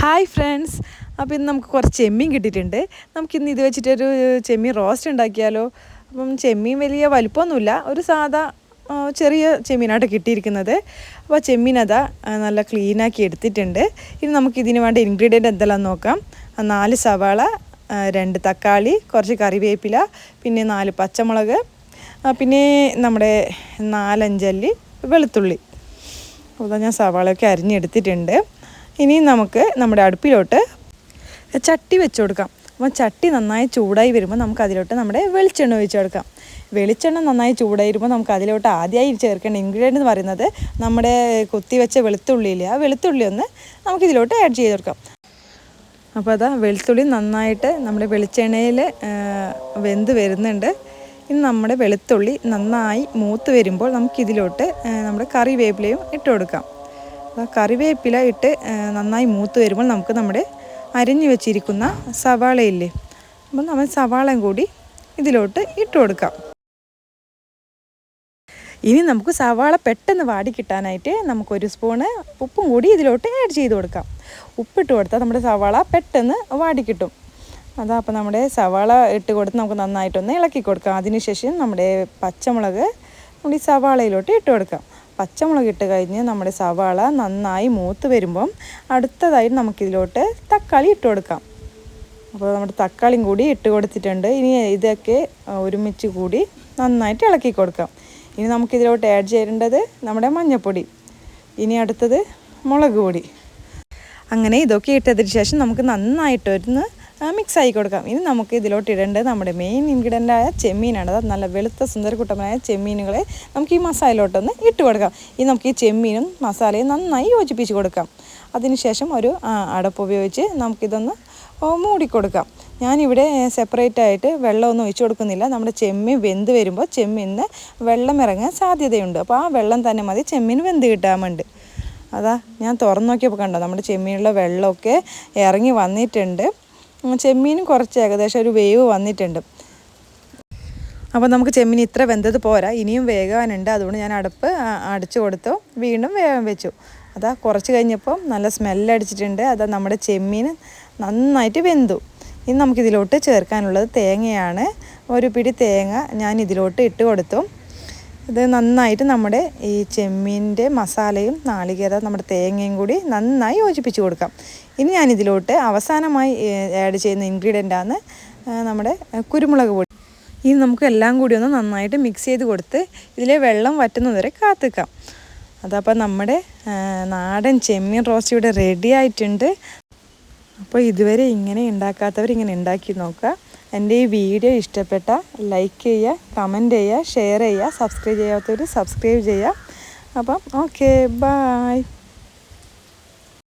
Hi friends അപ്പോൾ ഇന്ന് നമുക്ക് കുറച്ച് ചെമ്മീൻ കിട്ടിയിട്ടുണ്ട്. നമുക്കിന്ന് ഇത് വെച്ചിട്ടൊരു ചെമ്മീൻ റോസ്റ്റ് ഉണ്ടാക്കിയാലോ. അപ്പം ചെമ്മീൻ വലിയ വലുപ്പമൊന്നുമില്ല. ഒരു സാധാ ചെറിയ ചെമ്മീനായിട്ട് കിട്ടിയിരിക്കുന്നത്. അപ്പോൾ ചെമ്മീൻ അതാ നല്ല ക്ലീനാക്കി എടുത്തിട്ടുണ്ട്. ഇനി നമുക്ക് ഇതിന് വേണ്ട ഇൻഗ്രീഡിയന്റ് എന്തെല്ലാം നോക്കാം. നാല് സവാള രണ്ട് തക്കാളി കുറച്ച് കറിവേപ്പില പിന്നെ നാല് പച്ചമുളക് പിന്നെ നമ്മുടെ നാലഞ്ചല്ലി വെളുത്തുള്ളി. അപ്പോൾ ഞാൻ സവാളയൊക്കെ അരിഞ്ഞെടുത്തിട്ടുണ്ട്. ഇനി നമുക്ക് നമ്മുടെ അടുപ്പിലോട്ട് ചട്ടി വെച്ച് കൊടുക്കാം അപ്പം ചട്ടി നന്നായി ചൂടായി വരുമ്പോൾ നമുക്ക് അതിലോട്ട് നമ്മുടെ വെളിച്ചെണ്ണ ഒഴിച്ച് കൊടുക്കാം. വെളിച്ചെണ്ണ നന്നായി ചൂടായി വരുമ്പോൾ നമുക്ക് അതിലോട്ട് ആദ്യമായി ചേർക്കേണ്ട ഇൻഗ്രീഡിയന്റ് എന്ന് പറയുന്നത് നമ്മുടെ കുത്തി വെച്ച വെളുത്തുള്ളിയില്ലേ ആ വെളുത്തുള്ളി ഒന്ന് നമുക്ക് ഇതിലോട്ട് ആഡ് ചെയ്ത് കൊടുക്കാം. അപ്പോൾ അതാ വെളുത്തുള്ളി നന്നായിട്ട് നമ്മുടെ വെളിച്ചെണ്ണയിൽ വെന്ത് വരുന്നുണ്ട്. ഇനി നമ്മുടെ വെളുത്തുള്ളി നന്നായി മൂത്ത് വരുമ്പോൾ നമുക്കിതിലോട്ട് നമ്മുടെ കറിവേപ്പിലയും ഇട്ട് കൊടുക്കാം. കറിവേപ്പില ഇട്ട് നന്നായി മൂത്ത് വരുമ്പോൾ നമുക്ക് നമ്മുടെ അരിഞ്ഞു വെച്ചിരിക്കുന്ന സവാളയില്ലേ അപ്പം നമ്മൾ സവാളയും കൂടി ഇതിലോട്ട് ഇട്ട് കൊടുക്കാം. ഇനി നമുക്ക് സവാള പെട്ടെന്ന് വാടി കിട്ടാനായിട്ട് നമുക്കൊരു സ്പൂണ് ഉപ്പും കൂടി ഇതിലോട്ട് ആഡ് ചെയ്ത് കൊടുക്കാം. ഉപ്പിട്ട് കൊടുത്താൽ നമ്മുടെ സവാള പെട്ടെന്ന് വാടി കിട്ടും. അതാ അപ്പോൾ നമ്മുടെ സവാള ഇട്ട് കൊടുത്ത് നമുക്ക് നന്നായിട്ടൊന്ന് ഇളക്കി കൊടുക്കാം. അതിനുശേഷം നമ്മുടെ പച്ചമുളക് നമ്മൾ ഈ സവാളയിലോട്ട് ഇട്ട് കൊടുക്കാം. പച്ചമുളക് ഇട്ട് കഴിഞ്ഞ് നമ്മുടെ സവാള നന്നായി മൂത്ത് വരുമ്പം അടുത്തതായി നമുക്കിതിലോട്ട് തക്കാളി ഇട്ട് കൊടുക്കാം. അപ്പോൾ നമ്മുടെ തക്കാളിയും കൂടി ഇട്ട് കൊടുത്തിട്ടുണ്ട്. ഇനി ഇതൊക്കെ ഒരുമിച്ച് കൂടി നന്നായിട്ട് ഇളക്കി കൊടുക്കാം. ഇനി നമുക്കിതിലോട്ട് ആഡ് ചെയ്യേണ്ടത് നമ്മുടെ മഞ്ഞൾപ്പൊടി ഇനി അടുത്തത് മുളക് പൊടി. അങ്ങനെ ഇതൊക്കെ ഇട്ടതിന് ശേഷം നമുക്ക് നന്നായിട്ടൊന്ന് മിക്സ് ആക്കി കൊടുക്കാം. ഇനി നമുക്ക് ഇതിലോട്ട് ഇടേണ്ടത് നമ്മുടെ മെയിൻ ഇൻഗ്രീഡിയന്റ് ആയ ചെമ്മീനാണ്. അതായത് നല്ല വെളുത്ത സുന്ദരക്കുട്ടമനായ ചെമ്മീനുകളെ നമുക്ക് ഈ മസാലയിലോട്ടൊന്ന് ഇട്ട് കൊടുക്കാം. ഇനി നമുക്ക് ഈ ചെമ്മീനും മസാലയും നന്നായി യോജിപ്പിച്ച് കൊടുക്കാം. അതിനുശേഷം ഒരു അടപ്പ് ഉപയോഗിച്ച് നമുക്കിതൊന്ന് മൂടിക്കൊടുക്കാം ഞാനിവിടെ സെപ്പറേറ്റ് ആയിട്ട് വെള്ളമൊന്നും ഒഴിച്ചു കൊടുക്കുന്നില്ല. നമ്മുടെ ചെമ്മീൻ വെന്ത് വരുമ്പോൾ ചെമ്മീനിന് വെള്ളം ഇറങ്ങാൻ സാധ്യതയുണ്ട്. അപ്പോൾ ആ വെള്ളം തന്നെ മതി. ചെമ്മീൻ വെന്ത് കിട്ടാൻ വേണ്ടി. അതാ ഞാൻ തുറന്നു നോക്കിയപ്പോൾ കണ്ടോ നമ്മുടെ ചെമ്മീനുള്ള വെള്ളമൊക്കെ ഇറങ്ങി വന്നിട്ടുണ്ട്. ചെമ്മീനും കുറച്ച് ഏകദേശം ഒരു വേവ് വന്നിട്ടുണ്ട്. അപ്പോൾ നമുക്ക് ചെമ്മീൻ ഇത്ര വെന്തത് പോരാ. ഇനിയും വേകാനുണ്ട്. അതുകൊണ്ട് ഞാൻ അടുപ്പ് അടിച്ചു കൊടുത്തു. വീണ്ടും വേഗം വെച്ചു. അതാ കുറച്ച് കഴിഞ്ഞപ്പം നല്ല സ്മെല്ലടിച്ചിട്ടുണ്ട് അതാ നമ്മുടെ ചെമ്മീൻ നന്നായിട്ട് വെന്തു. ഇനി നമുക്കിതിലോട്ട് ചേർക്കാനുള്ളത് തേങ്ങയാണ്. ഒരു പിടി തേങ്ങ ഞാൻ ഇതിലോട്ട് ഇട്ട് കൊടുത്തു. ഇത് നന്നായിട്ട് നമ്മുടെ ഈ ചെമ്മീന്റെ മസാലയും നാളികേര നമ്മുടെ തേങ്ങയും കൂടി നന്നായി യോജിപ്പിച്ച് കൊടുക്കാം. ഇനി ഞാനിതിലോട്ട് അവസാനമായി ആഡ് ചെയ്യുന്ന ഇൻഗ്രീഡിയന്റാണ് നമ്മുടെ കുരുമുളക് പൊടി. ഇനി നമുക്ക് എല്ലാം കൂടി ഒന്ന് നന്നായിട്ട് മിക്സ് ചെയ്ത് കൊടുത്ത് ഇതിലെ വെള്ളം വറ്റുന്നതുവരെ കാത്തിക്കാം. അതപ്പോൾ നമ്മുടെ നാടൻ ചെമ്മീൻ റോസ്റ്റ് ഇവിടെ റെഡി ആയിട്ടുണ്ട്. അപ്പോൾ ഇതുവരെ ഇങ്ങനെ ഉണ്ടാക്കാത്തവർ ഇങ്ങനെ ഉണ്ടാക്കി നോക്കുക. എന്റെ ഈ വീഡിയോ ഇഷ്ടപ്പെട്ട ലൈക്ക് ചെയ്യുക കമന്റ് ചെയ്യുക ഷെയർ ചെയ്യുക സബ്സ്ക്രൈബ് ചെയ്യാത്തവർ സബ്സ്ക്രൈബ് ചെയ്യുക. അപ്പം ഓക്കെ ബായ്